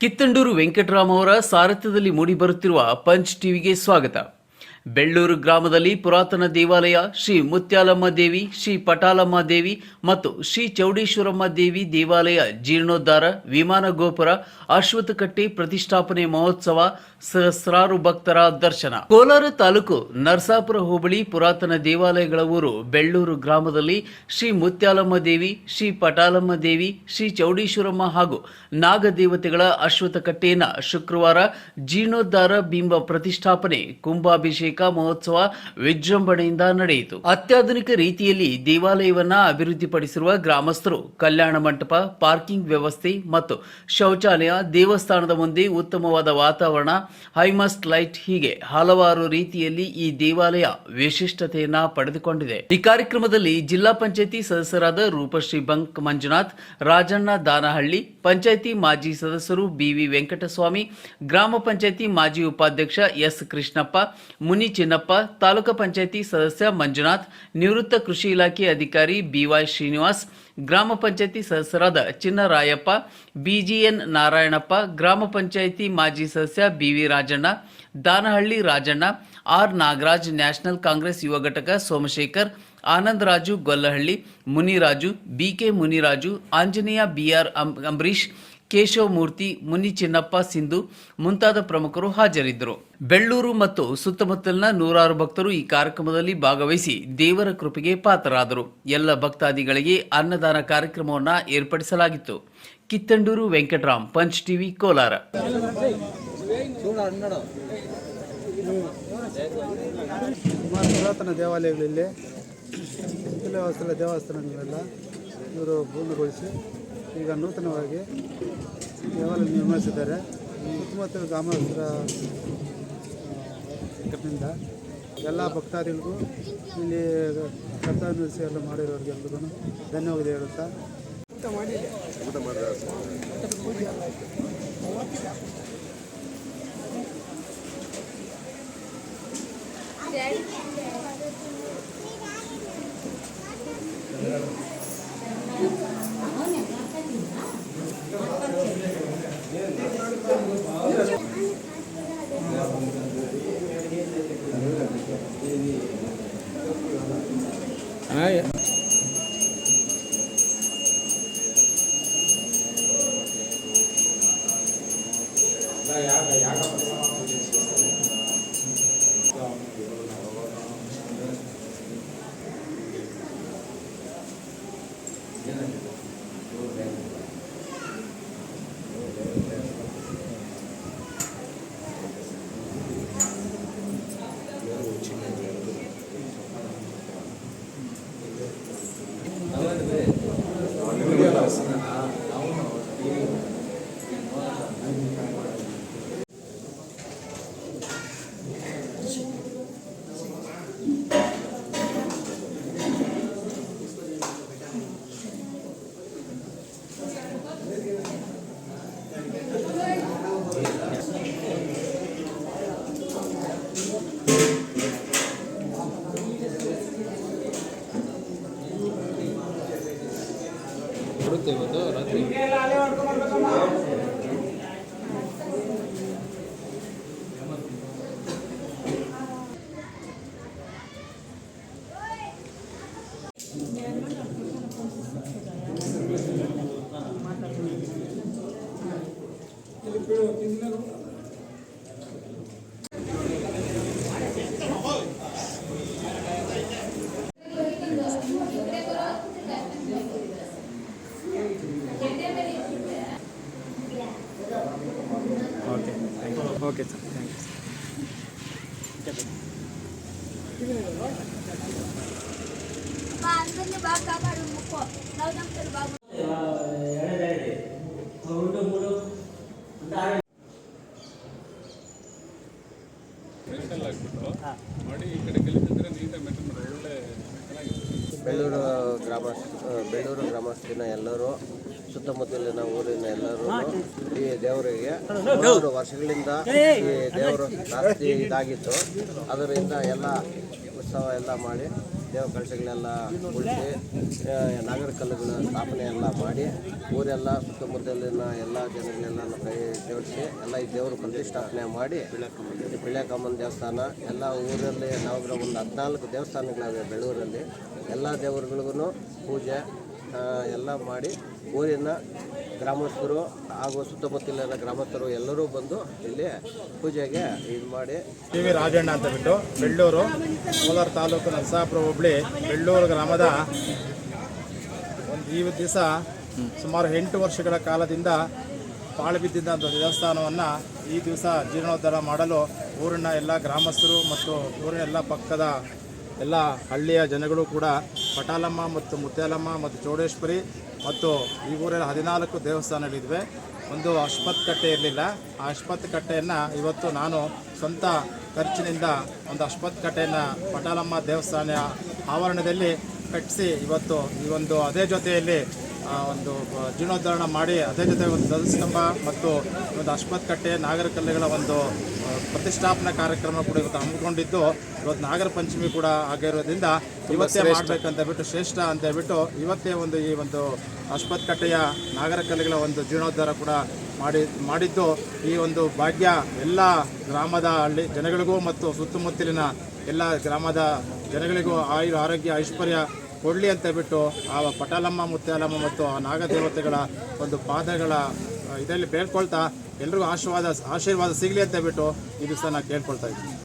ಕಿತ್ತಂಡೂರು ವೆಂಕಟರಾಮ್ ಅವರ ಸಾರಥ್ಯದಲ್ಲಿ ಮೂಡಿಬರುತ್ತಿರುವ ಪಂಚ್ ಟಿವಿಗೆ ಸ್ವಾಗತ. ಬೆಳ್ಳೂರು ಗ್ರಾಮದಲ್ಲಿ ಪುರಾತನ ದೇವಾಲಯ ಶ್ರೀ ಮುತ್ಯಾಲಮ್ಮ ದೇವಿ, ಶ್ರೀ ಪಟಾಲಮ್ಮ ದೇವಿ ಮತ್ತು ಶ್ರೀ ಚೌಡೇಶ್ವರಮ್ಮ ದೇವಿ ದೇವಾಲಯ ಜೀರ್ಣೋದ್ಧಾರ, ವಿಮಾನ ಗೋಪುರ ಅಶ್ವತ್ಥಕಟ್ಟೆ ಪ್ರತಿಷ್ಠಾಪನೆ ಮಹೋತ್ಸವ, ಸಹಸ್ರಾರು ಭಕ್ತರ ದರ್ಶನ. ಕೋಲಾರ ತಾಲೂಕು ನರಸಾಪುರ ಹೋಬಳಿ ಪುರಾತನ ದೇವಾಲಯಗಳ ಊರು ಬೆಳ್ಳೂರು ಗ್ರಾಮದಲ್ಲಿ ಶ್ರೀ ಮುತ್ಯಾಲಮ್ಮ ದೇವಿ, ಶ್ರೀ ಪಟಾಲಮ್ಮ ದೇವಿ, ಶ್ರೀ ಚೌಡೇಶ್ವರಮ್ಮ ಹಾಗೂ ನಾಗದೇವತೆಗಳ ಅಶ್ವತ್ಥಕಟ್ಟೆಯನ್ನು ಶುಕ್ರವಾರ ಜೀರ್ಣೋದ್ಧಾರ ಬಿಂಬ ಪ್ರತಿಷ್ಠಾಪನೆ, ಕುಂಭಾಭಿಷೇಕ ಮಹೋತ್ಸವ ವಿಜೃಂಭಣೆಯಿಂದ ನಡೆಯಿತು. ಅತ್ಯಾಧುನಿಕ ರೀತಿಯಲ್ಲಿ ದೇವಾಲಯವನ್ನ ಅಭಿವೃದ್ಧಿಪಡಿಸಿರುವ ಗ್ರಾಮಸ್ಥರು ಕಲ್ಯಾಣ ಮಂಟಪ, ಪಾರ್ಕಿಂಗ್ ವ್ಯವಸ್ಥೆ ಮತ್ತು ಶೌಚಾಲಯ ದೇವಸ್ಥಾನದ ಮುಂದೆ ಉತ್ತಮವಾದ ವಾತಾವರಣ ಹೈಮಸ್ಟ್ ಲೈಟ್ ಹೀಗೆ ಹಲವಾರು ರೀತಿಯಲ್ಲಿ ಈ ದೇವಾಲಯ ವಿಶಿಷ್ಟತೆಯನ್ನ ಪಡೆದುಕೊಂಡಿದೆ. ಈ ಕಾರ್ಯಕ್ರಮದಲ್ಲಿ ಜಿಲ್ಲಾ ಪಂಚಾಯತಿ ಸದಸ್ಯರಾದ ರೂಪಶ್ರೀ ಬಂಕ್ ಮಂಜುನಾಥ್, ರಾಜಣ್ಣ ದಾನಹಳ್ಳಿ, ಪಂಚಾಯತಿ ಮಾಜಿ ಸದಸ್ಯರು ಬಿವಿ ವೆಂಕಟಸ್ವಾಮಿ, ಗ್ರಾಮ ಪಂಚಾಯತಿ ಮಾಜಿ ಉಪಾಧ್ಯಕ್ಷ ಎಸ್ ಕೃಷ್ಣಪ್ಪ ಚಿನ್ನಪ್ಪ, ತಾಲೂಕು ಪಂಚಾಯಿತಿ ಸದಸ್ಯ ಮಂಜುನಾಥ್, ನಿವೃತ್ತ ಕೃಷಿ ಇಲಾಖೆ ಅಧಿಕಾರಿ ಬಿವೈ ಶ್ರೀನಿವಾಸ್, ಗ್ರಾಮ ಪಂಚಾಯಿತಿ ಸದಸ್ಯರಾದ ಚಿನ್ನರಾಯಪ್ಪ, ಬಿಜಿಎನ್ ನಾರಾಯಣಪ್ಪ, ಗ್ರಾಮ ಪಂಚಾಯತಿ ಮಾಜಿ ಸದಸ್ಯ BV Rajanna, Danahalli Rajanna, R. Nagaraj, national Congress ಯುವ ಘಟಕ ಸೋಮಶೇಖರ್ ಆನಂದರಾಜು ಗೊಲ್ಲಹಳ್ಳಿ, ಮುನಿರಾಜು, ಬಿಕೆ ಮುನಿರಾಜು, ಆಂಜನೇಯ ಬಿಆರ್ ಅಂಬರೀಶ್ ಕೇಶವ ಮೂರ್ತಿ ಮುನಿ ಚಿನ್ನಪ್ಪ, ಸಿಂಧು ಮುಂತಾದ ಪ್ರಮುಖರು ಹಾಜರಿದ್ದರು. ಬೆಳ್ಳೂರು ಮತ್ತು ಸುತ್ತಮುತ್ತಲಿನ ನೂರಾರು ಭಕ್ತರು ಈ ಕಾರ್ಯಕ್ರಮದಲ್ಲಿ ಭಾಗವಹಿಸಿ ದೇವರ ಕೃಪೆಗೆ ಪಾತ್ರರಾದರು. ಎಲ್ಲ ಭಕ್ತಾದಿಗಳಿಗೆ ಅನ್ನದಾನ ಕಾರ್ಯಕ್ರಮವನ್ನು ಏರ್ಪಡಿಸಲಾಗಿತ್ತು. Kittandur Venkataram, punch TV, Kolar. ಪುರಾತನ ದೇವಾಲಯಗಳಿಲ್ಲಿ ಇವರು ಪೂರ್ಣಗೊಳಿಸಿ ಈಗ ನೂತನವಾಗಿ ದೇವಾಲಯ ನಿರ್ಮಿಸಿದ್ದಾರೆ. ಸುತ್ತಮುತ್ತಲ ಇದರಿಂದ ಎಲ್ಲ ಭಕ್ತಾದಿಗಳಿಗೂ ಇಲ್ಲಿ ಕರ್ತವ್ಯ ಎಲ್ಲ ಮಾಡಿರೋರಿಗೆಲ್ರಿಗೂ ಧನ್ಯವಾದ ಹೇಳುತ್ತಾ. Ay, ಬಿಡುತ್ತೆ ಇವತ್ತು ರಾತ್ರಿ. Okay. Okay sir thank you. ಮಾಡಿ ಈ ಕಡೆ ಗ್ರಾಮ ಬೆಳ್ಳೂರು ಗ್ರಾಮಸ್ಥಿನ ಎಲ್ಲರೂ, ಸುತ್ತಮುತ್ತಲಿನ ಊರಿನ ಎಲ್ಲರೂ ಈ ದೇವರಿಗೆ ಮೂರು ವರ್ಷಗಳಿಂದ ಈ ದೇವರು ಜಾಸ್ತಿ ಇದಾಗಿತ್ತು. ಅದರಿಂದ ಎಲ್ಲ ಉತ್ಸವ ಎಲ್ಲ ಮಾಡಿ ದೇವ ಕಳಶಗಳೆಲ್ಲ ಉಳಿಸಿ ನಾಗರ ಕಲ್ಲುಗಳ ಸ್ಥಾಪನೆ ಎಲ್ಲ ಮಾಡಿ, ಊರೆಲ್ಲ ಸುತ್ತಮುತ್ತಲಿನ ಎಲ್ಲ ಜನಗಳೆಲ್ಲ ಕೈ ಜೋಡಿಸಿ, ಎಲ್ಲ ಈ ದೇವರು ಪ್ರತಿಷ್ಠಾಪನೆ ಮಾಡಿ, ಈ ಪಿಳ್ಯಾಕಮ್ಮನ ದೇವಸ್ಥಾನ, ಎಲ್ಲ ಊರಲ್ಲಿ ನಾವು ಒಂದು ಹದಿನಾಲ್ಕು ದೇವಸ್ಥಾನಗಳಿವೆ ಬೆಳೂರಲ್ಲಿ. ಎಲ್ಲ ದೇವರುಗಳಿಗೂ ಪೂಜೆ ಎಲ್ಲ ಮಾಡಿ ಊರಿನ ಗ್ರಾಮಸ್ಥರು ಹಾಗೂ ಸುತ್ತಮುತ್ತಲಿನ ಗ್ರಾಮಸ್ಥರು ಎಲ್ಲರೂ ಬಂದು ಇಲ್ಲಿ ಪೂಜೆಗೆ ಇದು ಮಾಡಿ ಟಿ ವಿ ರಾಜಣ್ಣ ಅಂತ ಬಿಟ್ಟು ಬೆಳ್ಳೂರು, ಕೋಲಾರ ತಾಲೂಕು ನರಸಾಪುರ ಹುಬ್ಳಿ, ಬೆಳ್ಳೂರು ಗ್ರಾಮದ ಒಂದು ಈ ದಿವಸ ಸುಮಾರು ಎಂಟು ವರ್ಷಗಳ ಕಾಲದಿಂದ ಪಾಳು ಬಿದ್ದಿದ್ದಂಥ ದೇವಸ್ಥಾನವನ್ನು ಈ ದಿವಸ ಜೀರ್ಣೋದ್ಧಾರ ಮಾಡಲು ಊರಿನ ಎಲ್ಲ ಗ್ರಾಮಸ್ಥರು ಮತ್ತು ಊರಿನ ಎಲ್ಲ ಪಕ್ಕದ ಎಲ್ಲ ಹಳ್ಳಿಯ ಜನಗಳು ಕೂಡ ಪಟಾಲಮ್ಮ ಮತ್ತು ಮುತ್ಯಾಲಮ್ಮ ಮತ್ತು ಚೌಡೇಶ್ವರಿ ಮತ್ತು ಈ ಊರಲ್ಲಿ ಹದಿನಾಲ್ಕು ದೇವಸ್ಥಾನಗಳಿವೆ ಒಂದು ಅಶ್ಪತ್ ಕಟ್ಟೆ ಇರಲಿಲ್ಲ. ಆ ಅಶ್ಪತ್ ಕಟ್ಟೆಯನ್ನು ಇವತ್ತು ನಾನು ಸ್ವಂತ ಖರ್ಚಿನಿಂದ ಒಂದು ಅಶ್ಪತ್ ಕಟ್ಟೆಯನ್ನು ಪಟಾಲಮ್ಮ ದೇವಸ್ಥಾನ ಆವರಣದಲ್ಲಿ ಕಟ್ಟಿಸಿ ಇವತ್ತು ಈ ಒಂದು ಅದೇ ಜೊತೆಯಲ್ಲಿ ಒಂದು ಜೀರ್ಣೋದ್ಧಾರಣ ಮಾಡಿ ಅದೇ ಜೊತೆ ಒಂದು ಧ್ವಜಸ್ತಂಭ ಮತ್ತು ಒಂದು ಅಶ್ವತ್ ಕಟ್ಟೆ ನಾಗರಕಲ್ಲುಗಳ ಒಂದು ಆ, ಪ್ರತಿಷ್ಠಾಪನಾ ಕಾರ್ಯಕ್ರಮ ಕೂಡ ಇವತ್ತು ಹಮ್ಮಿಕೊಂಡಿದ್ದು. ಇವತ್ತು ನಾಗರ ಪಂಚಮಿ ಕೂಡ ಆಗಿರೋದ್ರಿಂದ ಇವತ್ತೇ ಮಾಡಬೇಕಂತ ಬಿಟ್ಟು ಶ್ರೇಷ್ಠ ಅಂತ ಹೇಳ್ಬಿಟ್ಟು ಇವತ್ತೇ ಒಂದು ಈ ಒಂದು ಅಶ್ವತ್ ಕಟ್ಟೆಯ ನಾಗರಕಲ್ಲುಗಳ ಒಂದು ಜೀರ್ಣೋದ್ಧಾರ ಕೂಡ ಮಾಡಿ ಮಾಡಿದ್ದು. ಈ ಒಂದು ಭಾಗ್ಯ ಎಲ್ಲ ಗ್ರಾಮದ ಹಳ್ಳಿ ಜನಗಳಿಗೂ ಮತ್ತು ಸುತ್ತಮುತ್ತಲಿನ ಎಲ್ಲ ಗ್ರಾಮದ ಜನಗಳಿಗೂ ಆಯು ಆರೋಗ್ಯ ಐಶ್ವರ್ಯ ಕೊಡಲಿ ಅಂತ ಬಿಟ್ಟು ಆ ಪಟಾಲಮ್ಮ, ಮುತ್ಯಾಲಮ್ಮ ಮತ್ತು ಆ ನಾಗದೇವತೆಗಳ ಒಂದು ಪಾದಗಳ ಇದರಲ್ಲಿ ಬೇಡ್ಕೊಳ್ತಾ ಎಲ್ರಿಗೂ ಆಶೀರ್ವಾದ ಆಶೀರ್ವಾದ ಸಿಗಲಿ ಅಂತ ಬಿಟ್ಟು ಈ ದಿವಸ ನಾನು ಕೇಳ್ಕೊಳ್ತಾ ಇದ್ದೀನಿ.